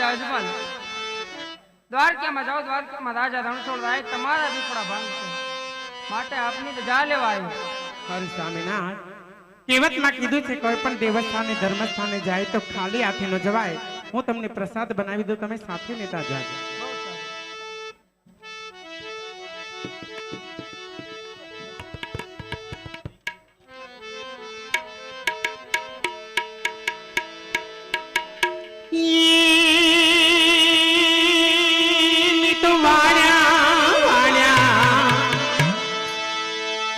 રાજા અજમલ દ્વારકામાં જાઓ, દ્વારકામાં રાજા રણછોડ રાય, તમારા દીપડા ભાંગશે માટે આપની તો જા લેવા આવ્યો હરિ સ્વામિનાથ કહેવતમાં કીધું છે, કોઈ પણ દેવસ્થાને, ધર્મસ્થાને જાય તો ખાલી હાથે ન જવાય. હું તમને પ્રસાદ બનાવી દઉં, તમે સાથે લેતા જાજો.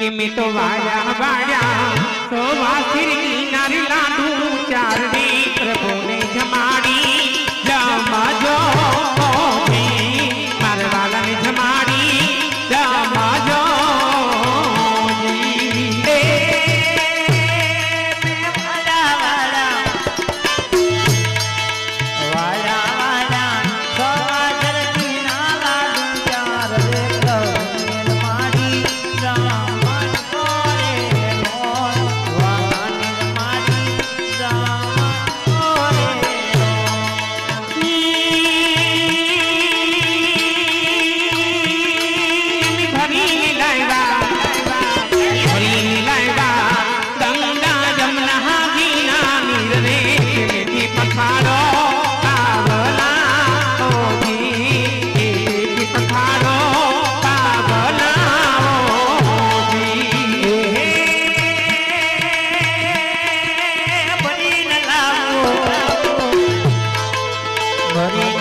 કે મેં તો વાળ્યા વાળ્યા તો વાસીરી નારી લાડુ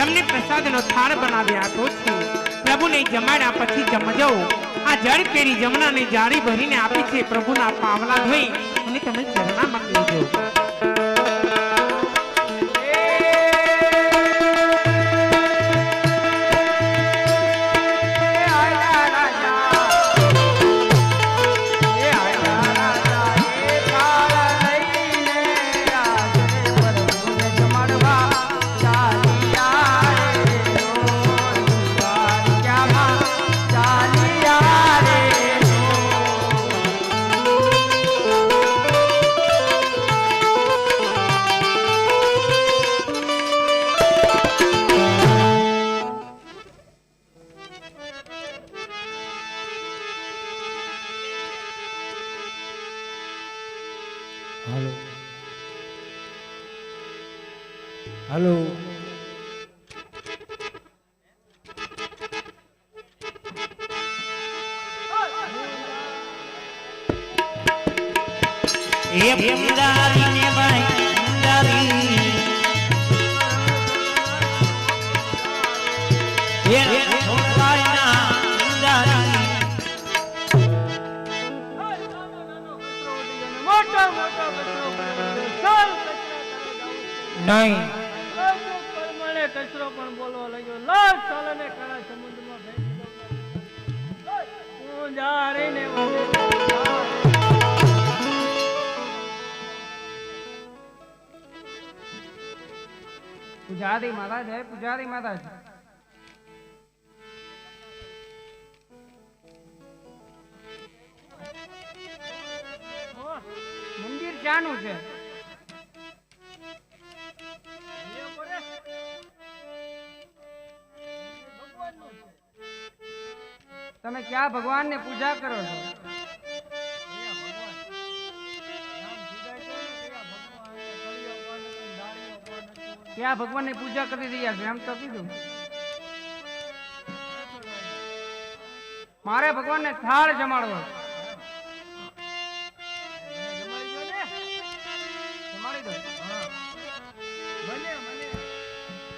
તમને પ્રસાદનો થાળ બનાવી આપ્યો છે. પ્રભુને જમાડ્યા પછી જમજો. આ જળ કેરી જમનાને જાળી ભરીને આપી છે પ્રભુના પાવલા ધોઈ અને તમે ચરણામાં લેજો એ મુરારી ને ભાઈ મુરારી એ છોકરાના મુરારી મોટો મોટો કચરા તારે જાવું. નહીં પરમાણે કચરો પણ બોલવા લાગ્યો લાલ સાલાને કાળા સમુદ્રમાં ફેંકી દઉં. હું વાગે. પૂજારી મહારાજ હે પૂજારી મહારાજ. મંદિર ક્યાંનું છે. તમે ક્યાં ભગવાનને પૂજા કરો છો? ક્યાં ભગવાનની પૂજા કરી રહ્યા છે, એમ તો કીધું. મારે ભગવાનને થાળ જમાડવો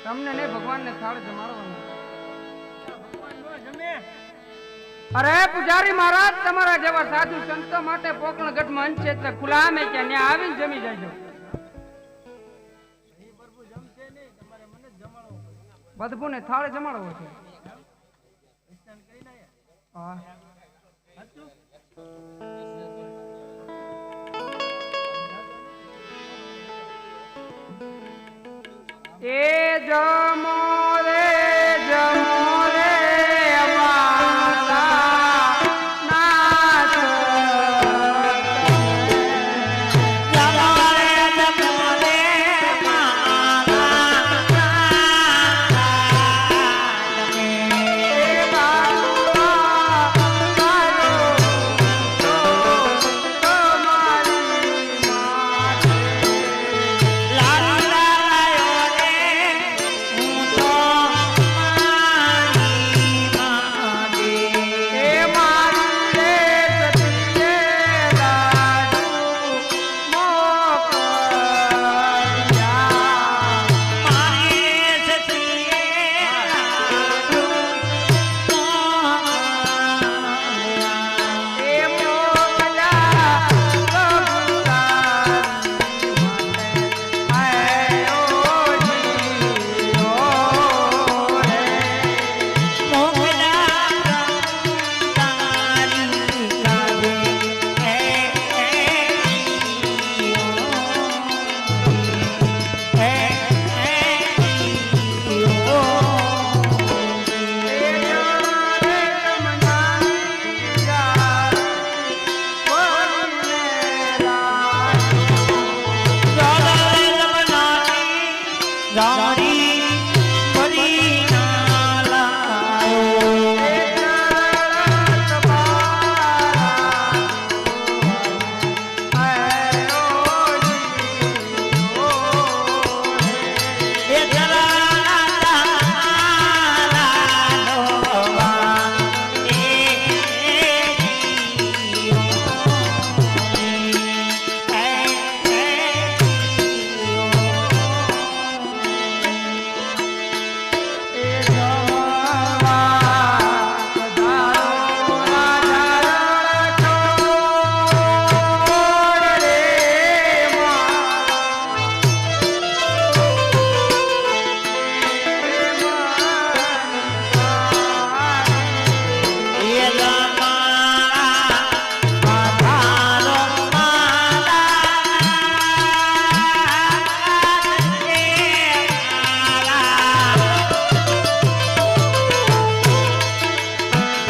તમને જમાડી ભગવાન નહીં, ભગવાનને થાળ જમાડવાનો. અરે પૂજારી મહારાજ, તમારા જેવા સાધુ સંતો માટે પોકણ ગઢમાં અંશે એટલે ખુલ્લા ક્યાં, ત્યાં આવીને જમી જાજો બધભૂને થાળે જમાડવો છે. હા. એ જમો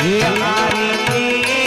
હે આરી